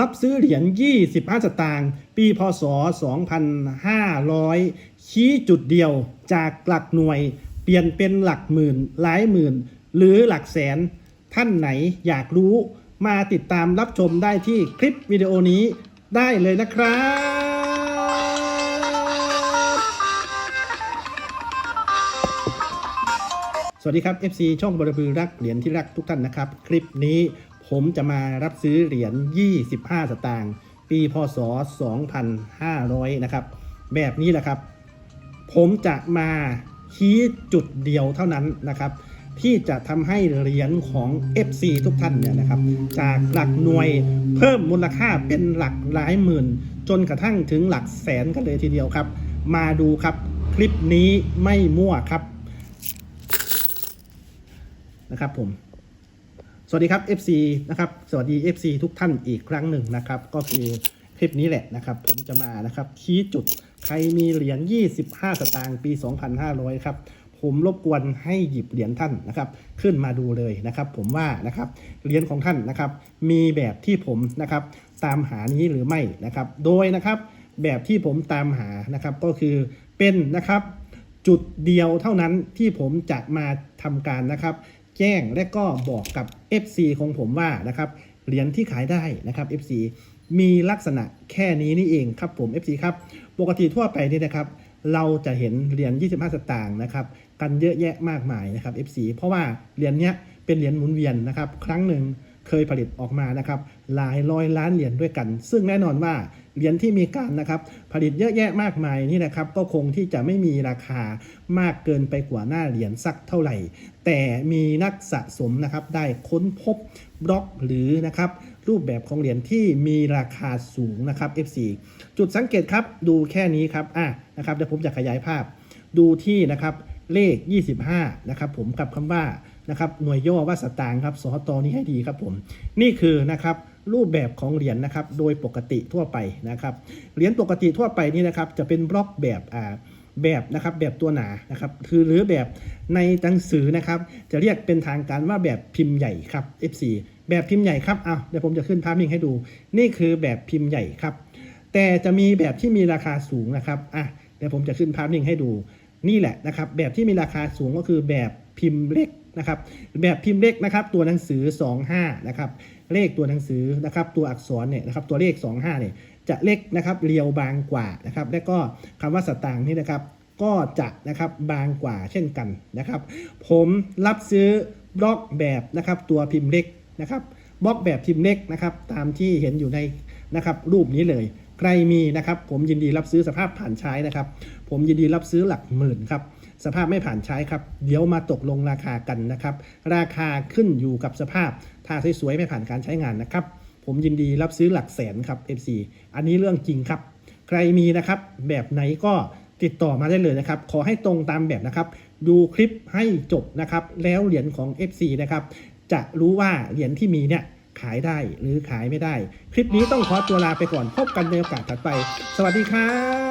รับซื้อเหรียญ 25 สตางค์ ปีพศ 2500 ชี้จุดเดียวจากหลักหน่วย เปลี่ยนเป็นหลักหมื่น หลายหมื่น หรือหลักแสน ท่านไหนอยากรู้มาติดตามรับชมได้ที่คลิปวิดีโอนี้ได้เลยนะครับสวัสดีครับ FC ช่องบรบือรักเหรียญที่รักทุกท่านนะครับ คลิปนี้ ผมจะมารับซื้อเหรียญ 25 สตางค์ ปีพศ 2500 นะครับ แบบนี้แหละครับ ผมจะมาชี้จุดเดียวเท่านั้นนะครับ ที่จะทำให้เหรียญของ FC ทุกท่านเนี่ยนะครับ จากหลักหน่วยเพิ่มมูลค่าเป็นหลักหลายหมื่น จนกระทั่งถึงหลักแสนกันเลยทีเดียวครับ มาดูครับคลิปนี้ไม่มั่วครับนะครับผม วัสดีครับ FC นะครับ สวัสดี FC ทุกท่านอีกครั้งหนึ่งนะครับ ก็คือคลิปนี้แหละนะครับ ผมจะมานะครับชี้จุดใครมีเหรียญ 25 สตางค์ปี 2,500 ครับผมรบกวนให้หยิบเหรียญท่านนะครับ ขึ้นมาดูเลยนะครับ ผมว่านะครับเหรียญของท่านนะครับ มีแบบที่ผมนะครับ ตามหานี้หรือไม่นะครับ โดยนะครับแบบที่ผมตามหานะครับก็คือเป็นนะครับจุดเดียวเท่านั้นที่ผมจะมาทำการนะครับ แจ้งและก็บอกกับ FC ของผมว่านะครับเหรียญที่ขายได้นะครับ FC มีลักษณะแค่นี้นี่เองครับผม FC ครับปกติทั่วไปนี่นะครับ เราจะเห็นเหรียญ 25 สตางค์นะครับกันเยอะแยะมากมายนะครับ FC เพราะว่าเหรียญเนี้ยเป็นเหรียญหมุนเวียนนะครับ ครั้งหนึ่งเคยผลิตออกมานะครับ หลายร้อยล้านเหรียญด้วยกัน ซึ่งแน่นอนว่า เหรียญที่มีการนะครับผลิตเยอะแยะมากมายนี่นะครับก็คงที่จะไม่มีราคามากเกินไปกว่าหน้าเหรียญสักเท่าไหร่ แต่มีนักสะสมนะครับได้ค้นพบบล็อกหรือนะครับรูปแบบของเหรียญที่มีราคาสูงนะครับ F4 จุดสังเกตครับดูแค่นี้ครับอะนะครับเดี๋ยวผมจะขยายภาพ ดูที่นะครับเลข 25 นะครับผมกับคำว่านะครับหน่วยย่อว่าสตางค์ครับสหตอนี้ให้ดีครับผม นี่คือนะครับ รูปแบบของเหรียญนะครับ โดยปกติทั่วไปนะครับ เหรียญปกติทั่วไปนี่นะครับ จะเป็นบล็อกแบบอ่าแบบนะครับแบบตัวหนานะครับคือหรือแบบในหนังสือนะครับ จะเรียกเป็นทางการว่าแบบพิมพ์ใหญ่ครับ F4 แบบพิมพ์ใหญ่ครับอ้าวเดี๋ยวผมจะขึ้นภาพนิ่งให้ดู นี่คือแบบพิมพ์ใหญ่ครับ แต่จะมีแบบที่มีราคาสูงนะครับอะเดี๋ยวผมจะขึ้นภาพนิ่งให้ดู นี่แหละนะครับ แบบที่มีราคาสูงก็คือแบบพิมพ์เล็ก นะครับแบบพิมพ์เล็กนะครับตัวหนังสือ 25นะครับเลขตัวหนังสือนะครับตัวอักษรเนี่ยนะครับตัวเลข 25เนี่ยจะเล็กนะครับเรียวบางกว่านะครับและก็คำว่าสตางค์นี่นะครับก็จะนะครับบางกว่าเช่นกันนะครับ ผมรับซื้อบล็อกแบบนะครับตัวพิมพ์เล็กนะครับบล็อกแบบพิมพ์เล็กนะครับตามที่เห็นอยู่ในนะครับรูปนี้เลยใครมีนะครับผมยินดีรับซื้อสภาพผ่านใช้นะครับ ผมยินดีรับซื้อหลักหมื่นครับ สภาพไม่ผ่านใช้ครับ เดี๋ยวมาตกลงราคากันนะครับ ราคาขึ้นอยู่กับสภาพ ถ้าสวยๆไม่ผ่านการใช้งานนะครับ ผมยินดีรับซื้อหลักแสนครับ FC อันนี้เรื่องจริงครับ ใครมีนะครับ แบบไหนก็ติดต่อมาได้เลยนะครับ ขอให้ตรงตามแบบนะครับ ดูคลิปให้จบนะครับ แล้วเหรียญของ FC นะครับ จะรู้ว่าเหรียญที่มีเนี่ยขายได้หรือขายไม่ได้ คลิปนี้ต้องขอตัวลาไปก่อน พบกันในโอกาสถัดไป สวัสดีครับ